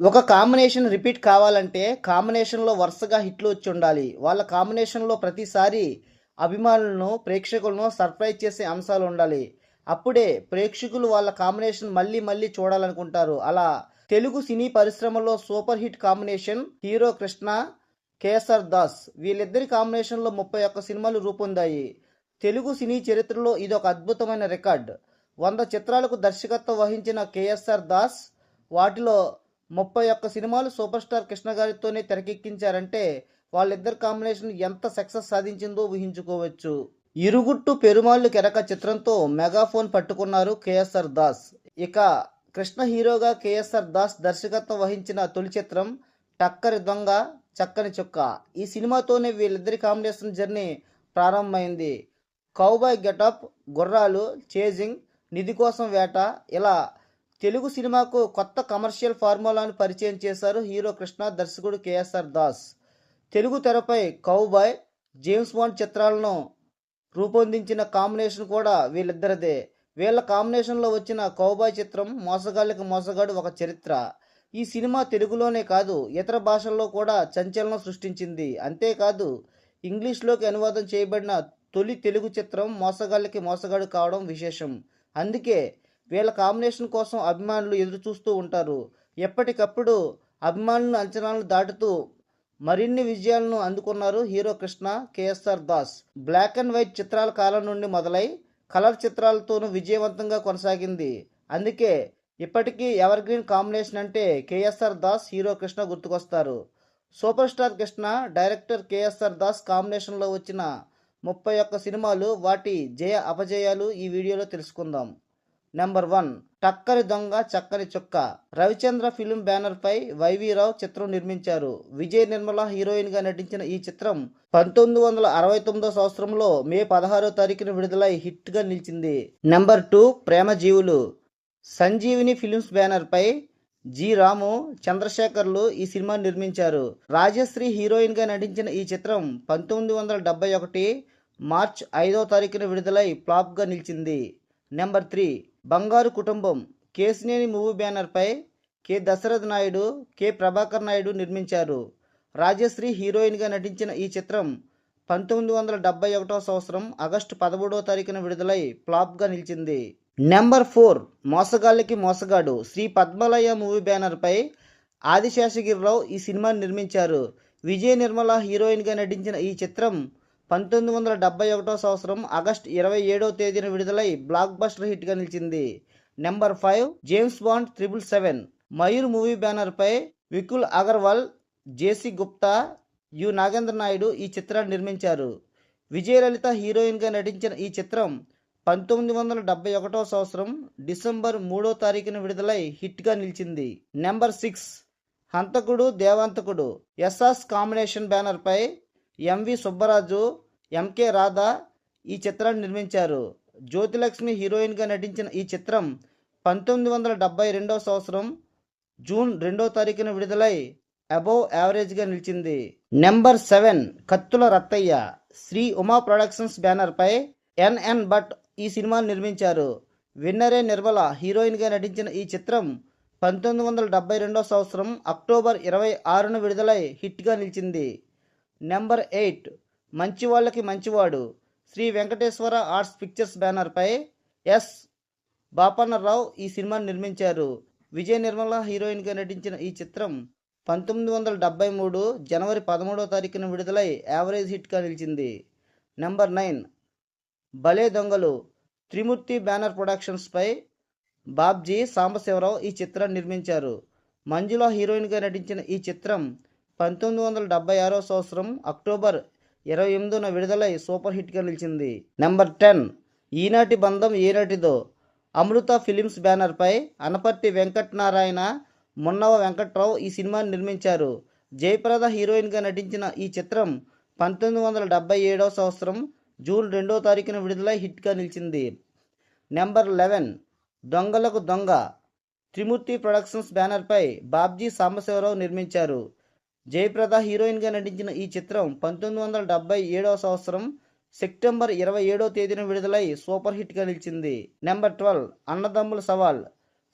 ఒక combination repeat కావాలంటే కాంబినేషన్లో వరుసగా హిట్లు వచ్చి ఉండాలి. వాళ్ళ కాంబినేషన్లో ప్రతిసారి అభిమానులను ప్రేక్షకులను సర్ప్రైజ్ చేసే అంశాలు ఉండాలి. అప్పుడే ప్రేక్షకులు వాళ్ళ కాంబినేషన్ మళ్ళీ మళ్ళీ చూడాలనుకుంటారు. అలా తెలుగు సినీ పరిశ్రమలో super hit combination hero Krishna KSR Das వీళ్ళిద్దరి కాంబినేషన్లో ముప్పై ఒక్క సినిమాలు రూపొందాయి. తెలుగు సినీ చరిత్రలో ఇది ఒక అద్భుతమైన రికార్డ్ వంద చిత్రాలకు దర్శకత్వం వహించిన కేఎస్ఆర్ దాస్ వాటిలో ముప్పై ఒక్క సినిమాలు సూపర్ స్టార్ కృష్ణ గారితోనే తెరకెక్కించారంటే వాళ్ళిద్దరి కాంబినేషన్ ఎంత సక్సెస్ సాధించిందో ఊహించుకోవచ్చు. ఇరుగుట్టు పెరుమాళ్ళు కెరక చిత్రంతో మెగాఫోన్ పట్టుకున్నారు కేఎస్ఆర్ దాస్. ఇక కృష్ణ హీరోగా కేఎస్ఆర్ దాస్ దర్శకత్వం వహించిన తొలి చిత్రం టక్కరి దొంగ చక్కని చుక్క. ఈ సినిమాతోనే వీళ్ళిద్దరి కాంబినేషన్ జర్నీ ప్రారంభమైంది. కౌబాయ్ గెటప్ గుర్రాలు చేజింగ్ నిధి కోసం వేట ఇలా తెలుగు సినిమాకు కొత్త కమర్షియల్ ఫార్ములాను పరిచయం చేశారు హీరో కృష్ణ దర్శకుడు కేఎస్ఆర్ దాస్. తెలుగు తెరపై కౌబాయ్ జేమ్స్ బాండ్ చిత్రాలను రూపొందించిన కాంబినేషన్ కూడా వీళ్ళిద్దరిదే. వీళ్ళ కాంబినేషన్లో వచ్చిన కౌబాయ్ చిత్రం మోసగాళ్ళకి మోసగాడు ఒక చరిత్ర. ఈ సినిమా తెలుగులోనే కాదు ఇతర భాషల్లో కూడా సంచలనం సృష్టించింది. అంతేకాదు ఇంగ్లీష్లోకి అనువాదం చేయబడిన తొలి తెలుగు చిత్రం మోసగాళ్ళకి మోసగాడు కావడం విశేషం. అందుకే వీళ్ళ కాంబినేషన్ కోసం అభిమానులు ఎదురు చూస్తూ ఉంటారు. ఎప్పటికప్పుడు అభిమానుల అంచనాలను దాటుతూ మరిన్ని విజయాలను అందుకున్నారు hero Krishna KSR Das. Black and white చిత్రాల కాలం నుండి మొదలై కలర్ చిత్రాలతోనూ విజయవంతంగా కొనసాగింది. అందుకే ఇప్పటికీ ఎవర్ గ్రీన్ కాంబినేషన్ అంటే KSR Das hero Krishna గుర్తుకొస్తారు. Superstar Krishna director KSR Das కాంబినేషన్లో వచ్చిన ముప్పై ఒక్క సినిమాలు వాటి జయ అపజయాలు ఈ వీడియోలో తెలుసుకుందాం. నెంబర్ వన్ టక్కరి దొంగ చక్కని చుక్క. రవిచంద్ర ఫిలిం బ్యానర్ పై వైవీరావు చిత్రం నిర్మించారు. విజయ్ నిర్మల హీరోయిన్గా నటించిన ఈ చిత్రం పంతొమ్మిది వందల అరవై తొమ్మిదో సంవత్సరంలో మే పదహారో తారీఖున విడుదలై హిట్గా నిలిచింది. Number two Prema Jeevulu. Sanjeevini films banner పై జి రాము చంద్రశేఖర్లు ఈ సినిమా నిర్మించారు. రాజశ్రీ హీరోయిన్గా నటించిన ఈ చిత్రం పంతొమ్మిది వందల డెబ్బై ఒకటి మార్చ్ ఐదో తారీఖున విడుదలై ఫ్లాప్గా నిలిచింది. Number three Bangaru Kutumbam. Kesineni movie బ్యానర్పై కె. దశరథ్ నాయుడు కె. ప్రభాకర్ నాయుడు నిర్మించారు. రాజశ్రీ హీరోయిన్గా నటించిన ఈ చిత్రం పంతొమ్మిది వందల డెబ్బై ఒకటో సంవత్సరం ఆగస్టు పదమూడవ తారీఖున విడుదలై ఫ్లాప్గా నిలిచింది. నెంబర్ ఫోర్ మోసగాళ్ళకి మోసగాడు. శ్రీ పద్మలయ మూవీ బ్యానర్పై ఆదిశేషగిరిరావు ఈ సినిమాను నిర్మించారు. విజయ నిర్మల హీరోయిన్గా నటించిన ఈ చిత్రం పంతొమ్మిది వందల డెబ్బై ఒకటో సంవత్సరం ఆగస్ట్ ఇరవై ఏడవ తేదీన విడుదలై బ్లాక్ బస్టర్ హిట్గా నిలిచింది. Number five James Bond triple seven Mayur movie బ్యానర్పై వికుల్ అగర్వాల్ జేసీ గుప్తా యు నాగేంద్ర నాయుడు ఈ చిత్రాన్ని నిర్మించారు. విజయలలిత హీరోయిన్గా నటించిన ఈ చిత్రం పంతొమ్మిది వందల డెబ్బై ఒకటో సంవత్సరం డిసెంబర్ మూడో తారీఖున విడుదలై హిట్గా నిలిచింది. Number six Hanthakudu Devanthakudu. ఎస్ఆస్ combination బ్యానర్పై ఎంవి సుబ్బరాజు ఎంకే రాధా ఈ చిత్రాన్ని నిర్మించారు. జ్యోతిలక్ష్మి హీరోయిన్గా నటించిన ఈ చిత్రం పంతొమ్మిది వందల డెబ్బై రెండవ సంవత్సరం జూన్ రెండో తారీఖున విడుదలై అబోవ్ యావరేజ్గా నిలిచింది. Number seven Kattula Rattaiah Sri Uma productions బ్యానర్పై ఎన్ఎన్ భట్ ఈ సినిమాను నిర్మించారు. విన్నరే నిర్మల హీరోయిన్గా నటించిన ఈ చిత్రం పంతొమ్మిది వందల డెబ్బై రెండవ సంవత్సరం అక్టోబర్ ఇరవై ఆరున విడుదలై హిట్గా నిలిచింది. Number eight Manchi Vallaki Manchivadu. Sri Venkateswara arts pictures బ్యానర్పై ఎస్. బాపన్నరావు ఈ సినిమాను నిర్మించారు. విజయ నిర్మల హీరోయిన్గా నటించిన ఈ చిత్రం పంతొమ్మిది వందల డెబ్బై మూడు జనవరి పదమూడవ తారీఖున విడుదలై యావరేజ్ హిట్గా నిలిచింది. Number nine Bhale Dongalu. Trimurthy banner ప్రొడక్షన్స్పై Babji Sambasivarao ఈ చిత్రాన్ని నిర్మించారు. మంజుల హీరోయిన్గా నటించిన ఈ చిత్రం పంతొమ్మిది వందల డెబ్బై ఆరో సంవత్సరం అక్టోబర్ ఇరవై ఎనిమిదిన విడుదలై సూపర్ హిట్గా నిలిచింది. నెంబర్ టెన్ ఈనాటి బంధం ఏనాటిదో? అమృత ఫిలిమ్స్ బ్యానర్పై అనపర్తి వెంకట్ నారాయణ మున్నవ వెంకట్రావు ఈ సినిమాని నిర్మించారు. జయప్రద హీరోయిన్గా నటించిన ఈ చిత్రం పంతొమ్మిది వందల డెబ్బై ఏడవ సంవత్సరం జూన్ రెండో తారీఖున విడుదలై హిట్గా నిలిచింది. నెంబర్ లెవెన్ దొంగలకు దొంగ. త్రిమూర్తి ప్రొడక్షన్స్ బ్యానర్పై బాబ్జీ సాంబశివరావు నిర్మించారు. జయప్రద హీరోయిన్గా నటించిన ఈ చిత్రం పంతొమ్మిది వందల డెబ్బై ఏడవ సంవత్సరం సెప్టెంబర్ ఇరవై ఏడవ తేదీన విడుదలై సూపర్ హిట్గా నిలిచింది. Number twelve Annadammula Saval.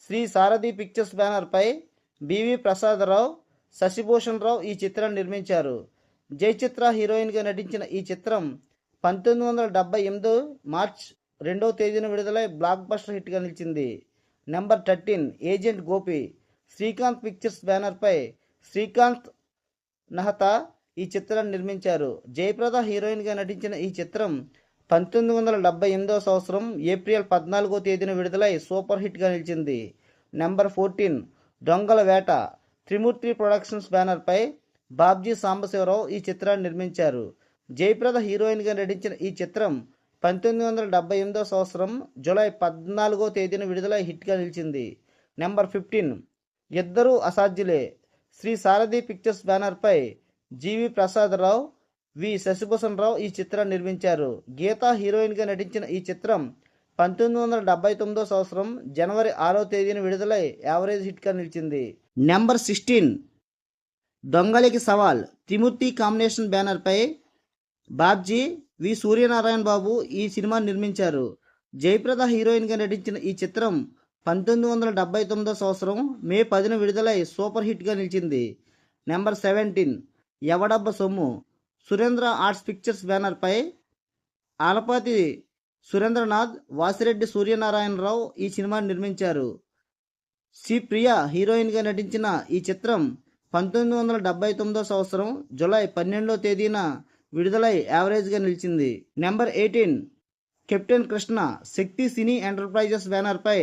Sri Sarathi pictures బ్యానర్పై బివి ప్రసాదరావు శశిభూషణ్ రావు ఈ చిత్రాన్ని నిర్మించారు. జయచిత్ర హీరోయిన్గా నటించిన ఈ చిత్రం పంతొమ్మిది వందల డెబ్బై ఎనిమిది మార్చ్ రెండవ తేదీన విడుదలై బ్లాక్ బస్టర్ హిట్గా నిలిచింది. Number thirteen agent Gopi. Srikanth pictures బ్యానర్పై శ్రీకాంత్ నహతా ఈ చిత్రాన్ని నిర్మించారు. జయప్రద హీరోయిన్గా నటించిన ఈ చిత్రం పంతొమ్మిది వందల డెబ్బై ఎనిమిదో సంవత్సరం ఏప్రిల్ పద్నాలుగో తేదీన విడుదలై సూపర్ హిట్గా నిలిచింది. నెంబర్ ఫోర్టీన్ దొంగల వేట త్రిమూర్తి ప్రొడక్షన్స్ బ్యానర్పై బాబ్జీ సాంబశివరావు ఈ చిత్రాన్ని నిర్మించారు. జయప్రద హీరోయిన్గా నటించిన ఈ చిత్రం పంతొమ్మిది వందల డెబ్బై ఎనిమిదవ సంవత్సరం జూలై పద్నాలుగో తేదీన విడుదలై హిట్గా నిలిచింది. నెంబర్ ఫిఫ్టీన్ ఇద్దరూ అసాధ్యులే. శ్రీ సారథి పిక్చర్స్ బ్యానర్పై జీవి ప్రసాదరావు వి శశిభూషణ్ రావు ఈ చిత్రాన్ని నిర్మించారు. గీత హీరోయిన్గా నటించిన ఈ చిత్రం పంతొమ్మిది వందల డెబ్బై తొమ్మిదో సంవత్సరం జనవరి ఆరో తేదీన విడుదలై యావరేజ్ హిట్గా నిలిచింది. నెంబర్ సిక్స్టీన్ దొంగలికి సవాల్ త్రిమూర్తి కాంబినేషన్ బ్యానర్పై బాబ్జీ వి సూర్యనారాయణ బాబు ఈ సినిమా నిర్మించారు. జయప్రద హీరోయిన్గా నటించిన ఈ చిత్రం పంతొమ్మిది వందల డెబ్బై తొమ్మిదో సంవత్సరం మే పదిన విడుదలై సూపర్ హిట్గా నిలిచింది. నెంబర్ సెవెంటీన్ ఎవడబ్బ సొమ్ము? సురేంద్ర ఆర్ట్స్ పిక్చర్స్ బ్యానర్పై ఆలపాతి సురేంద్రనాథ్ వాసిరెడ్డి సూర్యనారాయణరావు ఈ సినిమాని నిర్మించారు. సి ప్రియ హీరోయిన్గా నటించిన ఈ చిత్రం పంతొమ్మిది వందల డెబ్బై తొమ్మిదో సంవత్సరం జులై పన్నెండో తేదీన విడుదలై యావరేజ్గా నిలిచింది. Number eighteen captain Krishna Shakti cine enterprises బ్యానర్పై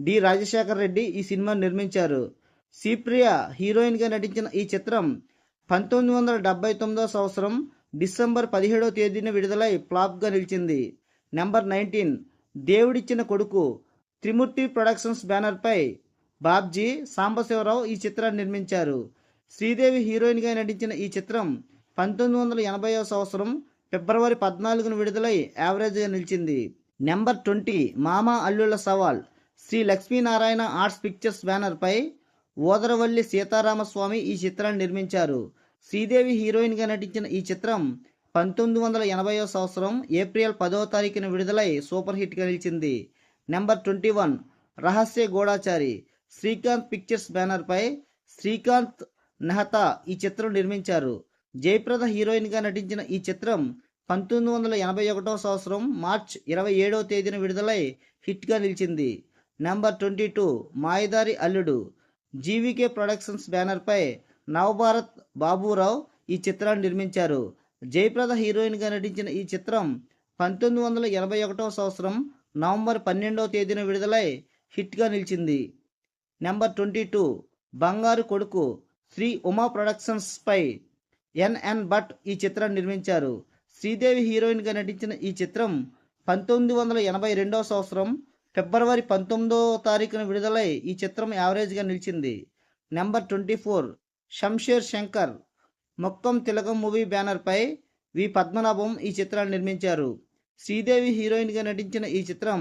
డి. రాజశేఖర్ రెడ్డి ఈ సినిమా నిర్మించారు. సిప్రియ హీరోయిన్గా నటించిన ఈ చిత్రం పంతొమ్మిది వందల డెబ్బై తొమ్మిదో సంవత్సరం డిసెంబర్ పదిహేడో తేదీన విడుదలై ఫ్లాప్గా నిలిచింది. నెంబర్ నైన్టీన్ దేవుడిచ్చిన కొడుకు త్రిమూర్తి ప్రొడక్షన్స్ బ్యానర్పై బాబ్జీ సాంబశివరావు ఈ చిత్రాన్ని నిర్మించారు. శ్రీదేవి హీరోయిన్గా నటించిన ఈ చిత్రం పంతొమ్మిది వందల ఎనభైవ సంవత్సరం ఫిబ్రవరి పద్నాలుగున విడుదలై యావరేజ్గా నిలిచింది. నెంబర్ ట్వంటీ మామ అల్లుల సవాల్ శ్రీ లక్ష్మీనారాయణ ఆర్ట్స్ పిక్చర్స్ బ్యానర్పై ఓదరవల్లి సీతారామస్వామి ఈ చిత్రాన్ని నిర్మించారు. శ్రీదేవి హీరోయిన్గా నటించిన ఈ చిత్రం పంతొమ్మిది వందల ఎనభైవ సంవత్సరం ఏప్రిల్ పదవ తారీఖున విడుదలై సూపర్ హిట్గా నిలిచింది. నెంబర్ ట్వంటీ వన్ రహస్య గూఢాచారి శ్రీకాంత్ పిక్చర్స్ బ్యానర్పై శ్రీకాంత్ నెహతా ఈ చిత్రం నిర్మించారు. జయప్రద హీరోయిన్గా నటించిన ఈ చిత్రం పంతొమ్మిది వందల ఎనభై ఒకటో సంవత్సరం మార్చ్ ఇరవై ఏడవ తేదీన విడుదలై హిట్గా నిలిచింది. నెంబర్ ట్వంటీ టూ మాయదారి అల్లుడు. జీవీకే ప్రొడక్షన్స్ బ్యానర్పై నవభారత్ బాబురావు ఈ చిత్రాన్ని నిర్మించారు. జయప్రద హీరోయిన్గా నటించిన ఈ చిత్రం పంతొమ్మిది వందల ఎనభై ఒకటో సంవత్సరం నవంబర్ పన్నెండవ తేదీన విడుదలై హిట్గా నిలిచింది. Number twenty two Bangaru Koduku Sri Uma ప్రొడక్షన్స్పై ఎన్ఎన్ భట్ ఈ చిత్రాన్ని నిర్మించారు. శ్రీదేవి హీరోయిన్గా నటించిన ఈ చిత్రం పంతొమ్మిది వందల ఎనభై రెండవ సంవత్సరం ఫిబ్రవరి పంతొమ్మిదో తారీఖున విడుదలై ఈ చిత్రం యావరేజ్గా నిలిచింది. Number twenty four Shamsher Shankar మొక్కం తిలకం మూవీ బ్యానర్పై వి పద్మనాభం ఈ చిత్రాన్ని నిర్మించారు. శ్రీదేవి హీరోయిన్గా నటించిన ఈ చిత్రం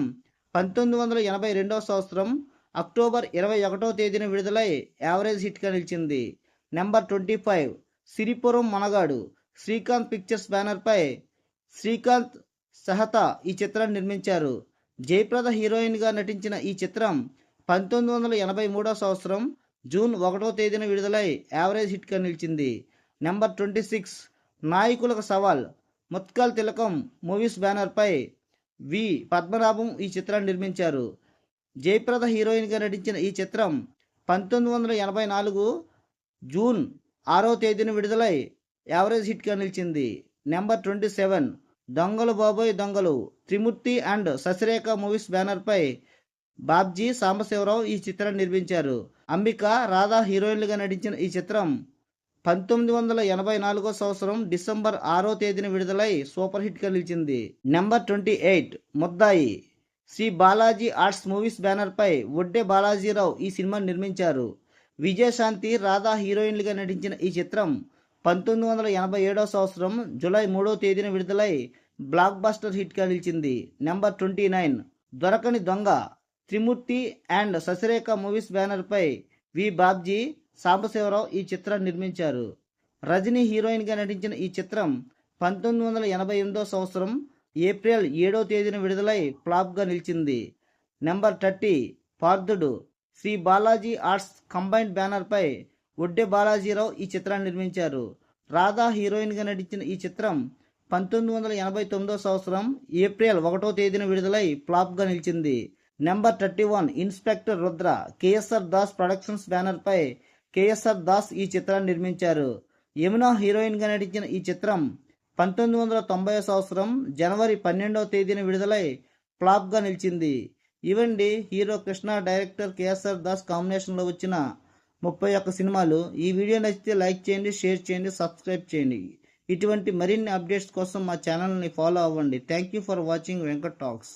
పంతొమ్మిది వందల ఎనభై రెండవ సంవత్సరం అక్టోబర్ ఇరవై ఒకటో తేదీన విడుదలై యావరేజ్ హిట్గా నిలిచింది. Number twenty five Siripuram Managadu Srikanth pictures బ్యానర్పై శ్రీకాంత్ సహతా ఈ చిత్రాన్ని నిర్మించారు. జయప్రద హీరోయిన్గా నటించిన ఈ చిత్రం పంతొమ్మిది వందల ఎనభై మూడో సంవత్సరం జూన్ ఒకటో తేదీన విడుదలై యావరేజ్ హిట్గా నిలిచింది. నెంబర్ ట్వంటీ సిక్స్ నాయకులకు సవాల్ ముత్కల్ తిలకం మూవీస్ బ్యానర్పై వి. పద్మనాభం ఈ చిత్రాన్ని నిర్మించారు. జయప్రద హీరోయిన్గా నటించిన ఈ చిత్రం పంతొమ్మిది వందల ఎనభై నాలుగు జూన్ ఆరో తేదీన విడుదలై యావరేజ్ హిట్గా నిలిచింది. నెంబర్ ట్వంటీ సెవెన్ దొంగలు బాబోయ్ దొంగలు. త్రిమూర్తి అండ్ శశిరేఖ మూవీస్ బ్యానర్పై బాబ్జీ సాంబశివరావు ఈ చిత్రాన్ని నిర్మించారు. అంబిక రాధా హీరోయిన్లుగా నటించిన ఈ చిత్రం పంతొమ్మిది వందల ఎనభై నాలుగో సంవత్సరం డిసెంబర్ ఆరో తేదీన విడుదలై సూపర్ హిట్గా నిలిచింది. నెంబర్ ట్వంటీ ఎయిట్ ముద్దాయి. శ్రీ బాలాజీ ఆర్ట్స్ మూవీస్ బ్యానర్పై ఒడ్డే బాలాజీరావు ఈ సినిమాను నిర్మించారు. విజయశాంతి రాధా హీరోయిన్లుగా నటించిన ఈ చిత్రం పంతొమ్మిది వందల ఎనభై ఏడో సంవత్సరం జూలై మూడో తేదీన విడుదలై బ్లాక్ బస్టర్ హిట్గా నిలిచింది. Number twenty nine. Dorakani Donga Trimurthy and Sasirekha movies బ్యానర్పై వి బాబ్జీ సాంబశివరావు ఈ చిత్రాన్ని నిర్మించారు. రజనీ హీరోయిన్గా నటించిన ఈ చిత్రం పంతొమ్మిది వందల ఎనభై ఎనిమిదో సంవత్సరం ఏప్రిల్ ఏడో తేదీన విడుదలై ఫ్లాప్గా నిలిచింది. Number thirty. Parthudu Sri Balaji arts combined బ్యానర్పై ఒడ్డె బాలాజీరావు ఈ చిత్రాన్ని నిర్మించారు. రాధా హీరోయిన్గా నటించిన ఈ చిత్రం పంతొమ్మిది వందల ఎనభై తొమ్మిదో సంవత్సరం ఏప్రిల్ ఒకటో తేదీన విడుదలై ఫ్లాప్గా నిలిచింది. Number thirty one inspector Rudra KSR Das productions బ్యానర్పై కేఎస్ఆర్ దాస్ ఈ చిత్రాన్ని నిర్మించారు. యమునా హీరోయిన్గా నటించిన ఈ చిత్రం పంతొమ్మిది వందల తొంభై సంవత్సరం జనవరి పన్నెండవ తేదీన విడుదలై ఫ్లాప్గా నిలిచింది. ఇవండి hero Krishna director KSR Das కాంబినేషన్లో వచ్చిన ముప్పై ఒక్క సినిమాలు. ఈ వీడియో నచ్చితే లైక్ చేయండి షేర్ చేయండి సబ్స్క్రైబ్ చేయండి. ఇటువంటి మరిన్ని అప్డేట్స్ కోసం మా ఛానల్ని ఫాలో అవ్వండి. Thank you for watching Venkat talks.